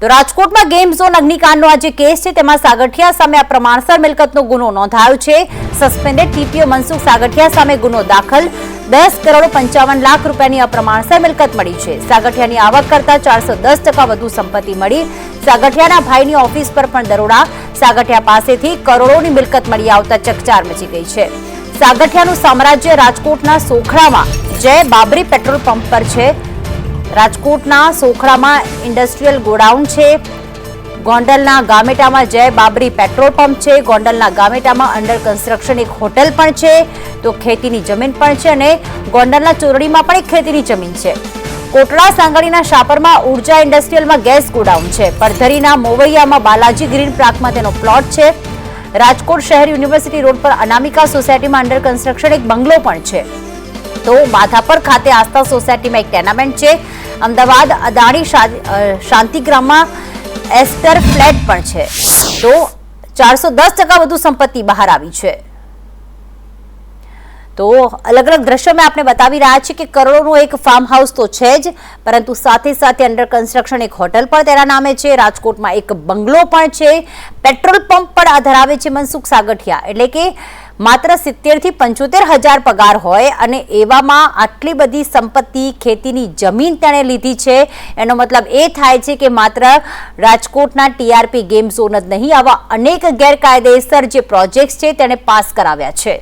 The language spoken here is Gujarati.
તો રાજકોટમાં ગેમ ઝોન અગ્નિકાંડનો આ જે કેસ છે. તેમાં સાગઠિયા સામે આ પ્રમાણસર મિલકતનો ગુનો નોંધાયો છે. સસ્પેન્ડેડ ટીપીઓ મનસુખ સાગઠિયા સામે ગુનો દાખલ. દસ કરોડ પંચાવન લાખ રૂપિયાની અપ્રમાણસર મિલકત મળી છે. સાગઠિયાની આવક કરતા ચારસો દસ ટકા વધુ સંપત્તિ મળી. સાગઠિયાના ભાઈની ઓફિસ પર પણ દરોડા. સાગઠિયા પાસેથી કરોડોની મિલકત મળી આવતા ચકચાર મચી ગઈ છે. સાગઠિયાનું સામ્રાજ્ય રાજકોટના સોખડામાં. જય બાબરી પેટ્રોલ પંપ પર છે. રાજકોટના સોખડામાં ઇન્ડસ્ટ્રીયલ ગોડાઉન છે. ગોંડલના ગામેટામાં જય બાબરી પેટ્રોલ પંપ છે. ગોંડલના ગામેટામાં અંડર કન્સ્ટ્રક્શન એક હોટેલ પણ છે. તો ખેતીની જમીન પણ છે અને ગોંડલના ચોરડીમાં પણ એક ખેતીની જમીન છે. કોટડા સાંગળીના શાપરમાં ઊર્જા ઇન્ડસ્ટ્રીયલમાં ગેસ ગોડાઉન છે. પરધરીના મોવૈયામાં બાલાજી ગ્રીન પાર્કમાં તેનો પ્લોટ છે. રાજકોટ શહેર યુનિવર્સિટી રોડ પર અનામિકા સોસાયટીમાં અંડર કન્સ્ટ્રક્શન એક બંગલો પણ છે. તો માધાપર ખાતે આસ્થા સોસાયટીમાં એક ટેનામેન્ટ છે. અમદાવાદ અદાણી શાંતિગ્રામમાં એસ્ટર ફ્લેટ પણ છે. તો ચારસો દસ ટકા વધુ સંપત્તિ બહાર આવી છે. તો અલગ અલગ દ્રશ્યો મેં આપને બતાવી રહ્યા છે કે કરોડોનું એક ફાર્મ હાઉસ તો છે જ, પરંતુ સાથે સાથે અંડર કન્સ્ટ્રક્શન એક હોટલ પણ તેના નામે છે, રાજકોટમાં એક બંગલો પણ છે. પેટ્રોલ પંપ પણ ધરાવે છે મનસુખ સાગઠિયા. એટલે કે માત્ર સિત્તેરથી પંચોતેર હજાર પગાર હોય અને એવામાં આટલી બધી સંપત્તિ, ખેતીની જમીન તેણે લીધી છે. એનો મતલબ એ થાય છે કે માત્ર રાજકોટના ટીઆરપી ગેમ ઝોન જ નહીં, આવા અનેક ગેરકાયદેસર જે પ્રોજેક્ટ્સ છે, તેણે પાસ કરાવ્યા છે.